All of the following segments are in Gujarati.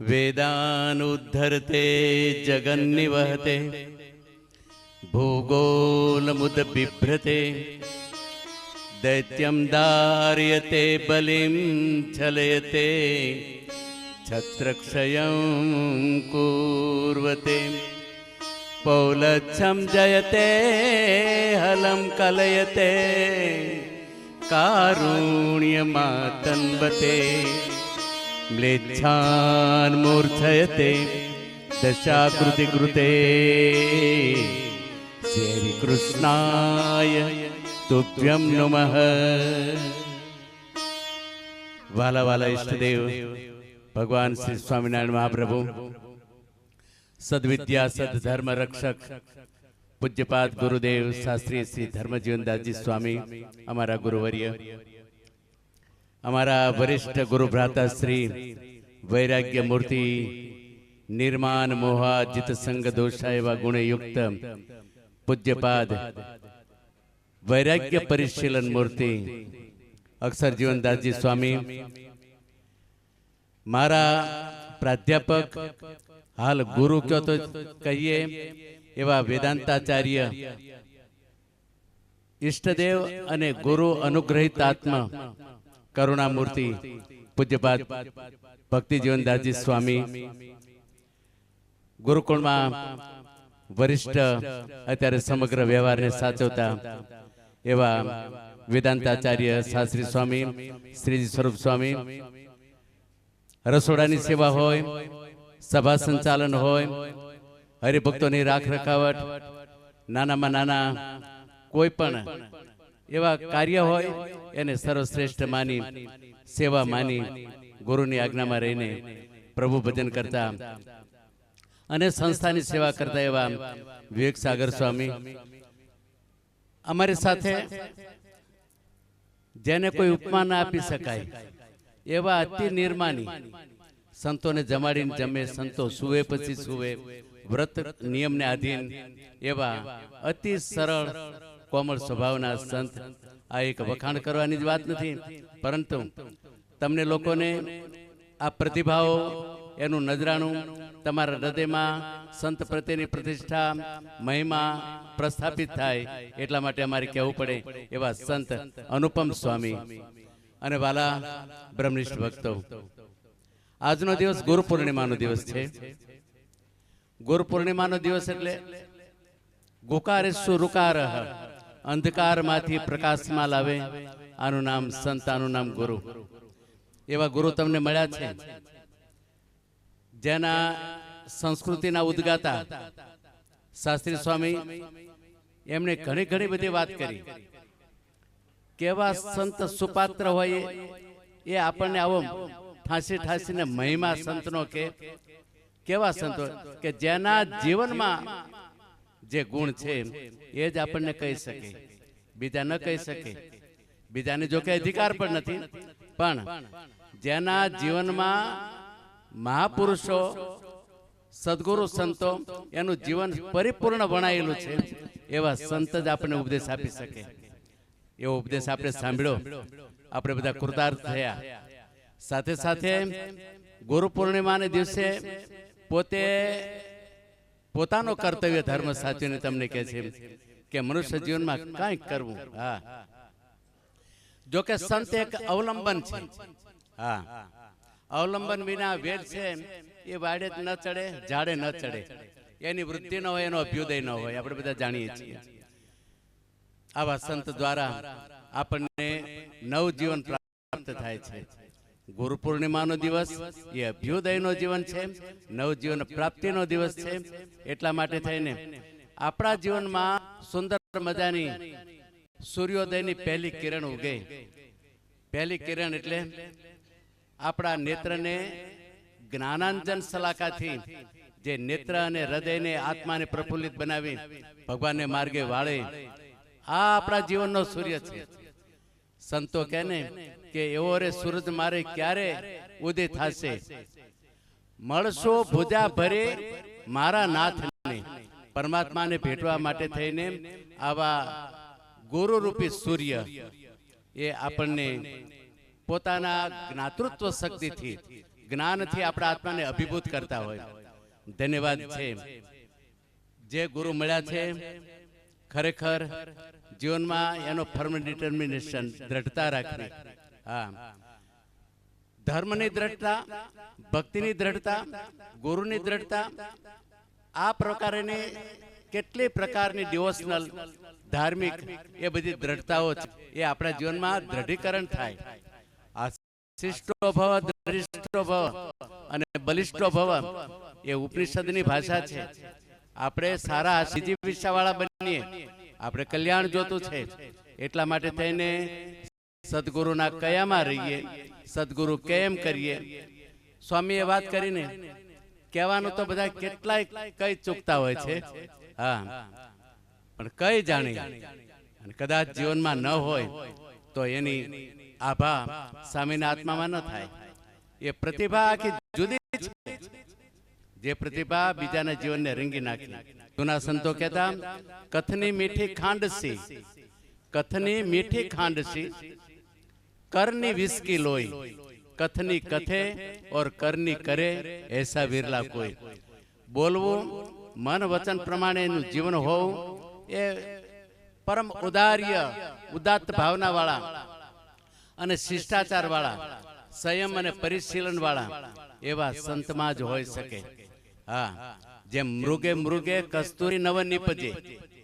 वेदानुद्धरते जगन्निवहते भूगोलमुदबिभ्रते दैत्यं दार्यते बलिं छलयते छत्रक्षयं कुर्वते पौलच्छं जयते हलं कलयते कारुण्यमातन्वते म्लेच्छान् मूर्छयते दशाकृतिकृते શ્રીકૃષ્ણાય તુભ્યમ નમઃ વાલા વાલા ઈષ્ટદેવ ભગવાન શ્રી સ્વામિનારાયણ મહાપ્રભુ સદવિદ્યા સદધર્મ રક્ષક પૂજ્યપાદ ગુરુદેવ શાસ્ત્રી શ્રી ધર્મજીવનદાસજી સ્વામી અમારા ગુરુવર્ય અમારા વરિષ્ઠ ગુરુ ભ્રાતા શ્રી વૈરાગ્ય મૂર્તિ નિર્માણ મોહા જીત સંગ દોષા એવા ગુણયુક્ત પૂજ્યપાદ વૈરાગ્ય પરિશીલન મૂર્તિ અક્ષર જીવનદાસજી સ્વામી, મારા પ્રાધ્યાપક, હાલ ગુરુ કયો તો કહીએ, એવા વેદાંતાચાર્ય, ઈષ્ટદેવ અને ગુરુ અનુગ્રહિત આત્મા કરુણામૂર્તિ, પૂજ્યપાદ ભક્તિ જીવનદાસજી સ્વામી, ગુરુકુળમાં વરિષ્ઠ અત્યારે સમગ્ર વ્યવહારને સાચવતા એવા વેદાંતાચાર્ય શાસ્ત્રી સ્વામી, શ્રીજી સ્વરૂપ સ્વામી, રસોડાની સેવા હોય, સભા સંચાલન હોય, હરિભક્તોની રાખ રખાવટ, નાનામાં નાના કોઈ પણ એવા કાર્ય હોય, એને સર્વશ્રેષ્ઠ માની, સેવા માની, ગુરુની આજ્ઞામાં રહીને પ્રભુ ભજન કરતા. અને સંસ્થાની સેવા કરતા એવા વિવેક સાગર સ્વામી. અમારી સાથે જેને કોઈ ઉપમા ના આપી શકાય, એવા અતિ નિર્માની સંતોને જમાડીને જમે, સંતો સુવે, પછી સુવે, વ્રત નિયમને આધીન એવા અતિ સરળ કોમળ સ્વભાવના સંત. આ એક વખાણ કરવાની જ વાત નથી. પરંતુ તમને લોકોને આ પ્રતિભાવો એનું નજરાણું તમારા હૃદયમાં સંત પ્રત્યેની પ્રતિષ્ઠા, મહિમા પ્રસ્થાપિત થાય એટલા માટે અમારે કહેવું પડે એવા સંત અનુપમ સ્વામી. અને વાલા બ્રહ્મનિષ્ઠ ભક્તો, આજનો દિવસ ગુરુ પૂર્ણિમાનો દિવસ છે. ગુરુ પૂર્ણિમાનો દિવસ એટલે ગુકારે સુરુકાર અંધકારમાંથી પ્રકાશમાં લાવે. આનું નામ સંત, આનું નામ ગુરુ. એવા ગુરુ તમને મળ્યા છે. જેના સંસ્કૃતિના ઉદ્ગાતા શાસ્ત્રી સ્વામી એમણે ઘણી ઘણી બધી વાત કરી. કેવા સંત સુપાત્ર હોય એ આપણને આવો ઠાંસી, ઠાંસીને મહિમા સંતનો કે, કેવા સંતો કે જેના જીવનમાં જે ગુણ છે એ જ આપણને કહી શકે. બીજા ન કહી શકે. બીજાને જો કે અધિકાર પણ નથી પણ જેના જીવનમાં મહાપુરુષો સદગુરુ સંતો એનું જીવન પરિપૂર્ણ વણાયેલું છે. એવા સંત જ આપણને ઉપદેશ આપી શકે. એવો ઉપદેશ આપણે સાંભળ્યો. આપણે બધા કૃતાર્થ થયા. સાથે સાથે ગુરુ પૂર્ણિમાને દિવસે પોતે પોતાનો કર્તવ્ય ધર્મ સાચવીને તમને કહે છે કે મનુષ્ય જીવનમાં કાંઈક કરવું. હા. જો કે સંત એક અવલંબન છે. હા. અવલંબન વિના વેદ છે એ વાડે ન ચડે ઝાડે ન ચડે. એની વૃદ્ધિ ન હોય એનો અભ્યુદય ન હોય આપણે બધા જાણીએ છીએ. આવા સંત દ્વારા આપણને નવજીવન પ્રાપ્ત થાય છે. ગુરુ પૂર્ણિમાનો દિવસ, એ અભ્યુદયનો જીવન છે, નવજીવન પ્રાપ્તિનો દિવસ છે. એટલા માટે થઈને આપણા જીવનમાં સુંદર મજાની સૂર્યોદયની પહેલી કિરણ ઉગે. પહેલી કિરણ એટલે આપણા નેત્રને જ્ઞાનાંજન સલાકાથી જે નેત્ર અને હૃદયને આત્માને પ્રફુલ્લિત બનાવી ભગવાનને માર્ગે વાળે આ આપણા જીવનનો સૂર્ય છે. સંતો કહે ને કે એવો રે સૂરજ મારે ક્યારે ઉદય થશે? મળશો ભુજા ભરે મારા નાથને પરમાત્માને ભેટવા માટે થઈને આવા ગુરુ રૂપી સૂર્ય એ આપણને પોતાના જ્ઞાતૃત્વ શક્તિથી, જ્ઞાનથી આપણા આત્માને અભિભૂત કરતા હોય. ધન્યવાદ છે. જે ગુરુ મળ્યા છે, ખરેખર જીવનમાં એનો ફર્મ ડિટર્મિનેશન દ્રઢતા રાખવી. હા. ધર્મની દ્રઢતા, ભક્તિની દ્રઢતા, ગુરુની દ્રઢતા, આ પ્રકારની કેટલી પ્રકારની ડિવોશનલ ધાર્મિક એ બધી દ્રઢતાઓ છે, એ આપણા જીવનમાં દ્રઢીકરણ થાય. આ શિષ્ટો ભવ દ્રઢિષ્ઠો ભવ અને બલિષ્ઠો ભવ એ ઉપનિષદની ભાષા છે. આપણે સારા સીધી વિશાવાળા બનીએ. આપણે કલ્યાણ જોતું છે. એટલા માટે થઈને સદગુરુના કયામાં રહીએ, સદગુરુ કેમ કરીએ? સ્વામીએ વાત કરીને કહેવાનું તો બધા કેટલાય કઈ ચૂકતા હોય છે. હા. પણ કઈ જાણી કદાચ જીવનમાં ન હોય તો એની આભા સ્વામીના આત્મામાં ન થાય. એ પ્રતિભા આખી જુદી જે પ્રતિભા બીજાના જીવનને રંગી નાખી. જૂના સંતો કહેતા, કથની મીઠી ખાંડસી, કથની મીઠી ખાંડસી કરની વિસ્કી લોય કથની કથે ઓર કરની કરે એસા વિરલા કોઈ. બોલવું મન વચન પ્રમાણે એનું જીવન હોવું એ પરમ ઉદાર્ય ઉદાત્ત ભાવના વાળા અને શિષ્ટાચાર વાળા સંયમ અને પરિશીલન વાળા એવા સંતમાં જ હોઈ શકે. હા. જેમ મૃગે મૃગે કસ્તુરી નવ નિપજે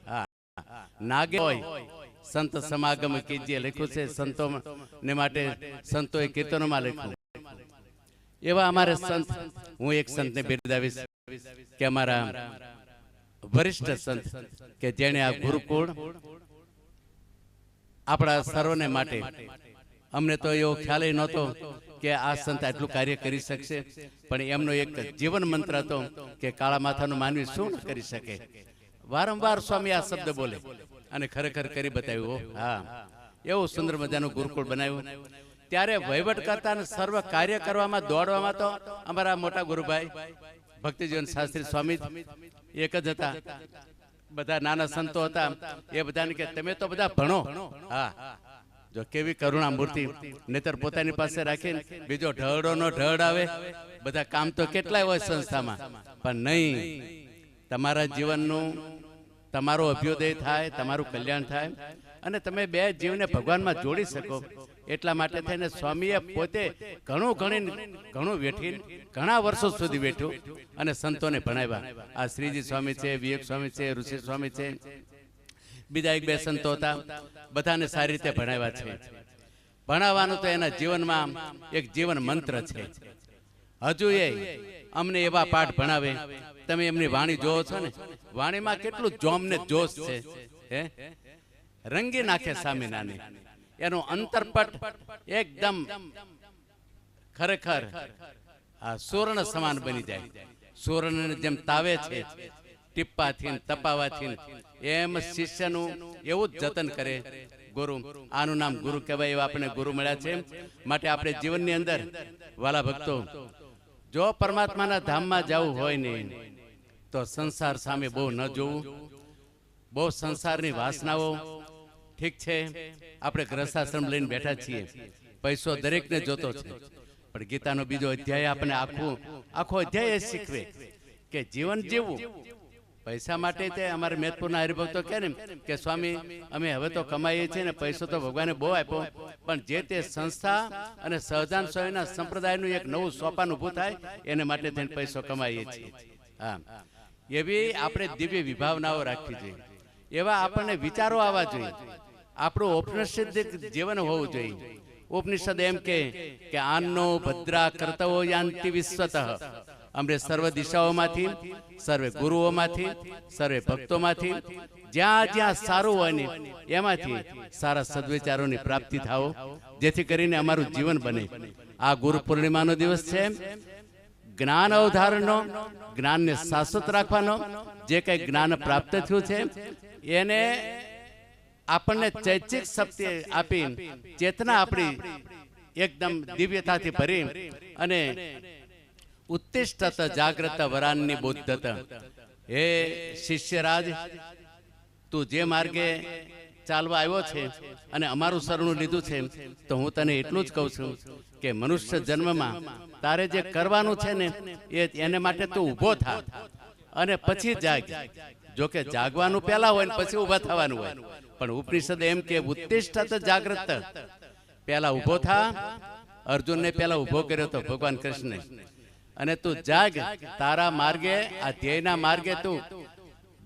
હા. નાગે હોય. સંત સમાગમ કીજીએ લખ્યું છે સંતો ને માટે સંતોએ કીર્તનોમાં લખ્યું. એવા અમારે સંત, હું એક સંતને બિરદાવીશ કે અમારા વરિષ્ઠ સંત કે જેણે આ ગુરુકુળ આપણા સર્વને માટે અમને તો એવો ખ્યાલ નહોતો કે આ સંત આટલું કાર્ય કરી શકશે, પણ એમનો એક જીવન મંત્ર હતો કે કાળા માથાનું માનવી શું કરી શકે? વારંવાર સ્વામી આ શબ્દ બોલે. અને ખરેખર કરી બતાવ્યું. હો. એવું સુંદર મજાનું ગુરુકુળ બનાવ્યું. ત્યારે વહીવટ કરતા અને સર્વ કાર્ય કરવામાં દોડવામાં તો અમારા મોટા ગુરુભાઈ ભક્તિજીવન શાસ્ત્રી સ્વામી એક જ હતા. બધા નાના સંતો હતા. એ બધાને કે તમે તો બધા ભણો. હા. જો કેવી કરુણા મૂર્તિ નહીતર પોતાની પાસે રાખીને બીજો ઢળડો નો ઢળ આવે. બધા કામ તો કેટલાય હોય સંસ્થામાં. પણ નહીં. તમારા જીવનનું તમારો અભ્યોદય થાય, તમારું કલ્યાણ થાય અને તમે બે જીવને ભગવાનમાં જોડી શકો. એટલા માટે થઈને સ્વામીએ પોતે ઘણું ઘણી ઘણું વેઠી ઘણા વર્ષો સુધી વેઠ્યું અને સંતોને ભણાવ્યા. આ શ્રીજી સ્વામી છે, વિવેક સ્વામી છે, ઋષિ સ્વામી છે. બીજા એક બે સંતો હતા, બધાને સારી રીતે ભણાવ્યા છે. ભણાવવાનું તો એના જીવનમાં એક જીવન મંત્ર છે. હજુ એ અમને એવા પાઠ ભણાવે. તમે એમની વાણી જોવો છો ને? વાણીમાં કેટલું જોમ ને જોશ છે? હે? રંગી નાખે સામેનાને. એનું અંતરપટ એકદમ ખરેખર સુવર્ણ સમાન બની જાય. સુવર્ણને જેમ તાવે છે ટીપ્પાથી તપાવાથી એમ શિષ્યનું એવું જ જતન કરે. ગુરુ આનું નામ ગુરુ કહેવાય એવા આપણે ગુરુ મળ્યા છે માટે આપણે જીવનની અંદર વાલા ભક્તો જો પરમાત્માના ધામમાં જવું હોય નહીં તો સંસાર સામે બહુ ન જોવું. બહુ સંસારની વાસનાઓ. ઠીક છે, આપણે ગ્રસ્થાશ્રમ લઈને બેઠા છીએ. પૈસો દરેકને જોતો છે. પણ ગીતાનો બીજો અધ્યાય આપણે આખું આખો અધ્યાય શીખવે કે જીવન જીવવું પૈસા માટે તે અમારે મેદપુરના હરિભક્તો કહે ને કે, સ્વામી, અમે હવે તો કમાઈએ છીએ ને પૈસો તો ભગવાને બહુ આપ્યો. પણ જે તે સંસ્થા અને સહજાન સ્વામીના સંપ્રદાયનું એક નવું સોપાન ઊભું થાય, એને માટે થઈને પૈસો કમાઈએ છીએ. હા એવી આપણે દિવ્ય વિભાવનાઓ રાખવી જોઈએ. એવા આપણને વિચારો આવવા જોઈએ. આપણું ઉપનિષદ જીવન હોવું જોઈએ. ઉપનિષદ એમ કે આનો ભદ્રા કર્તવો યાંતિ વિશ્વતઃ. અમને સર્વ દિશાઓમાંથી સર્વે ગુરુઓમાંથી સર્વે ભક્તોમાંથી જ્યાં જ્યાં સારું હોય ને એમાંથી સારા સદવિચારોની પ્રાપ્તિ થાઓ જેથી કરીને અમારું જીવન બને. આ ગુરુ પૂર્ણિમાનો દિવસ છે. જ્ઞાન અવધારણનો જ્ઞાનને શાશ્વત રાખવાનો જે કંઈ જ્ઞાન પ્રાપ્ત થયું છે એને આપણને ચૈતસિક શક્તિ આપી ચેતના આપણી એકદમ દિવ્યતાથી ભરી અને ઉત્તિષ્ઠત જાગ્રત વરાનની બુદ્ધત હે શિષ્યરાજ તું જે માર્ગે ચાલવા આવ્યો છે અને અમારું શરણું લીધું છે તો હું તને એટલું જ કહું છું કે મનુષ્ય જન્મમાં તારે જે કરવાનું છે ને એ એને માટે તું ઊભો થા અને પછી જાગ જો કે જાગવાનું પહેલા હોય ને પછી ઊભા થવાનું હોય પણ ઉપનિષદ એમ કે ઉત્તિષ્ઠત જાગ્રત પહેલા ઊભો થા અર્જુનને પહેલા ઊભો કર્યો તો ભગવાન કૃષ્ણ અને તું જાગ તારા માર્ગે આ ધ્યેયના માર્ગે તું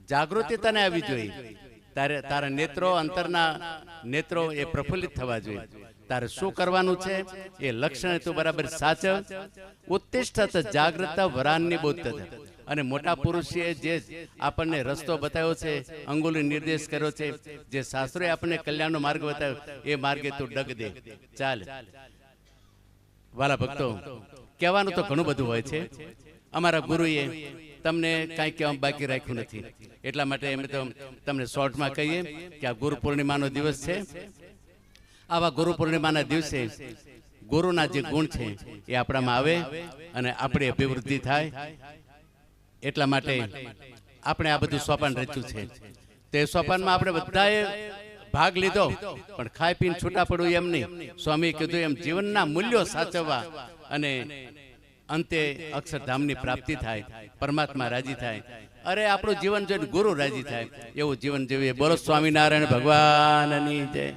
જાગૃતિ તને આવી જોઈએ. તારે તારા નેત્રો અંતરના નેત્રો એ પ્રફુલ્લિત થવા જોઈએ. તારે શું કરવાનું છે? એ લક્ષણ તું બરાબર સાચવ. ઉત્તિષ્ઠત જાગૃત વરાનની બોધ અને મોટા પુરુષે જે આપણને રસ્તો બતાવ્યો છે અંગુલી નિર્દેશ કર્યો છે જે શાસ્ત્રોએ આપણને કલ્યાણનો માર્ગ બતાવ્યો એ માર્ગે તું ડગ દે. ચાલ. વાલા ભક્તો. કહેવાનું તો ઘણું બધું હોય છે. અમારા ગુરુએ તમને કાંઈ કહેવા બાકી રાખ્યું નથી. એટલા માટે અમે તો તમને શોર્ટમાં કહીએ કે આ ગુરુ પૂર્ણિમાનો દિવસ છે. આવા ગુરુ પૂર્ણિમાના દિવસે ગુરુના જે ગુણ છે એ આપણામાં આવે અને આપણી અભિવૃદ્ધિ થાય. એટલા માટે આપણે આ બધું સોપાન રચ્યું છે. તે સોપાનમાં આપણે બધાએ ભાગ લીધો. પણ ખાઈ પીને છૂટા પડવું એમ નહીં. સ્વામી કીધું એમ જીવનના મૂલ્યો સાચવવા અને અંતે અક્ષરધામની પ્રાપ્તિ થાય પરમાત્મા રાજી થાય. અરે આપણું જીવન જોઈને ગુરુ રાજી થાય. એવું જીવન જીવીએ બોલો સ્વામિનારાયણ ભગવાનની જય.